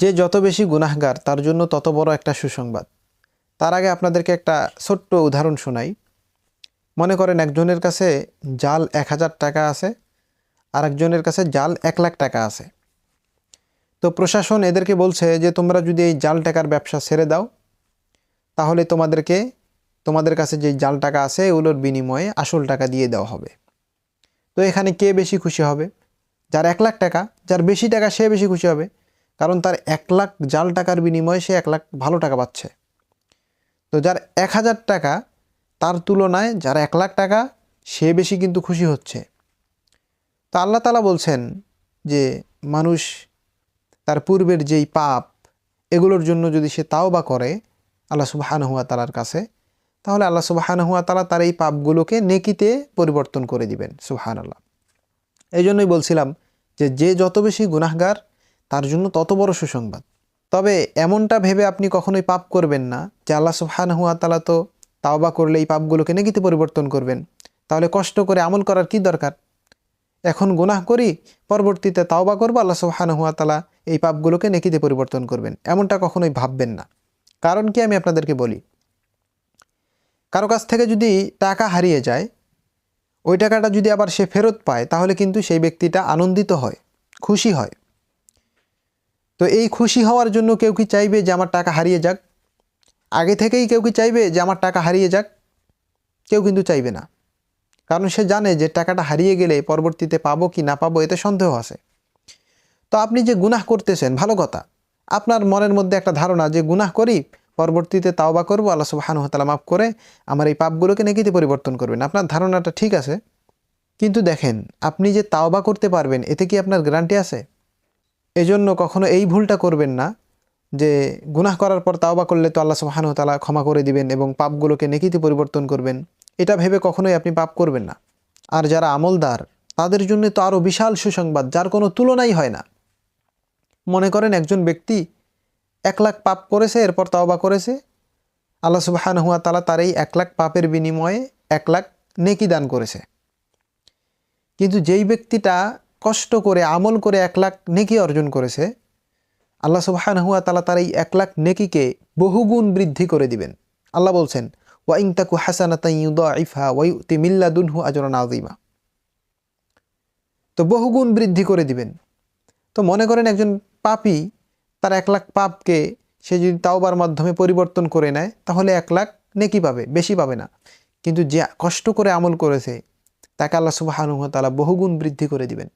যে যত বেশি গুনাহগার, তার জন্য তত বড় একটা সুসংবাদ। তার আগে আপনাদেরকে একটা ছোট্ট উদাহরণ শোনাই। মনে করেন একজনের কাছে জাল এক হাজার টাকা আছে আর একজনের কাছে জাল এক লাখ টাকা আছে। তো প্রশাসন এদেরকে বলছে যে, তোমরা যদি এই জাল টাকার ব্যবসা ছেড়ে দাও, তাহলে তোমাদেরকে, তোমাদের কাছে যে জাল টাকা আছে, এগুলোর বিনিময়ে আসল টাকা দিয়ে দেওয়া হবে। তো এখানে কে বেশি খুশি হবে? যার এক লাখ টাকা, যার বেশি টাকা সে বেশি খুশি হবে। কারণ তার এক লাখ জাল টাকার বিনিময়ে সে এক লাখ ভালো টাকা পাচ্ছে। তো যার এক হাজার টাকা তার তুলনায় যার এক লাখ টাকা, সে বেশি কিন্তু খুশি হচ্ছে। তো আল্লাহ তালা বলছেন যে, মানুষ তার পূর্বের যেই পাপ, এগুলোর জন্য যদি সে তাও বা করে আল্লাহ সুবাহান হুয়া তালার কাছে, তাহলে আল্লাহ সুবাহান হুয়া তালা তার এই পাপগুলোকে নেকিতে পরিবর্তন করে দিবেন সুবাহান আল্লাহ এই জন্যই বলছিলাম যে যে যত বেশি গুনাহগার তার জন্য তত বড় সুসংবাদ। তবে এমনটা ভেবে আপনি কখনোই পাপ করবেন না যে আল্লাহ সুবহান হুয়া তালা তো তাওবা করলে এই পাপগুলোকে নেকিতে পরিবর্তন করবেন। তাহলে কষ্ট করে আমল করার কি দরকার? এখন গুনাহ করি, পরবর্তীতে তাওবা করব, আল্লাহ সুবহান হুয়া তালা এই পাপগুলোকে নেকিতে পরিবর্তন করবেন। এমনটা কখনোই ভাববেন না। কারণ কি আমি আপনাদেরকে বলি? কারও কাছ থেকে যদি টাকা হারিয়ে যায়, ওই টাকাটা যদি আবার সে ফেরত পায়, তাহলে কিন্তু সেই ব্যক্তিটা আনন্দিত হয়, খুশি হয়। তো এই খুশি হওয়ার জন্য কেউ কি চাইবে যে আমার টাকা হারিয়ে যাক? আগে থেকেই কেউ কি চাইবে যে আমার টাকা হারিয়ে যাক? কেউ কিন্তু চাইবে না। কারণ সে জানে যে টাকাটা হারিয়ে গেলে পরবর্তীতে পাবো কি না পাবো এতে সন্দেহ আছে। তো আপনি যে গুনাহ করতেছেন, ভালো কথা। আপনার মনের মধ্যে একটা ধারণা যে গুনাহ করি, পরবর্তীতে তাওবা করব, আল্লাহ সুবাহানুহতালা মাফ করে, আমার এই পাপগুলোকে নেকিতে পরিবর্তন করবেন। আপনার ধারণাটা ঠিক আছে। কিন্তু দেখেন, আপনি যে তাওবা করতে পারবেন, এতে কি আপনার গ্যারান্টি আছে? এজন্য কখনো এই ভুলটা করবেন না, যে গুনাহ করার পর তাওবা করলে তো আল্লাহ সুবাহানুহতালা ক্ষমা করে দিবেন এবং পাপগুলোকে নেকিতে পরিবর্তন করবেন। এটা ভেবে কখনোই আপনি পাপ করবেন না। আর যারা আমলদার, তাদের জন্য তো আরও বিশাল সুসংবাদ, যার কোনো তুলনাই হয় না। মনে করেন একজন ব্যক্তি এক লাখ পাপ করেছে, এরপর তাওবা করেছে। আল্লাহ সুবাহান হুয়া তালা তার এই এক লাখ পাপের বিনিময়ে এক লাখ নেকি দান করেছে। কিন্তু যেই ব্যক্তিটা কষ্ট করে, আমল করে এক লাখ নেকি অর্জন করেছে, আল্লাহ সুবাহান হুয়া তালা তার এই এক লাখ নেকিকে বহুগুণ বৃদ্ধি করে দিবেন। আল্লাহ বলছেন ওয়াইং তাকু হাসানাতা ইফা ওয়াই তিমিল্লাদুনহু আজরান আজিমা তো বহুগুণ বৃদ্ধি করে দিবেন। তো মনে করেন একজন পাপি, তার এক লাখ পাপকে সে যদি তাওবার মাধ্যমে পরিবর্তন করে নেয়, তাহলে এক লাখ নেকি পাবে, বেশি পাবে না। কিন্তু যে কষ্ট করে আমল করেছে, তাকে আল্লাহ সুবাহানুহ তালা বহুগুণ বৃদ্ধি করে দিবেন।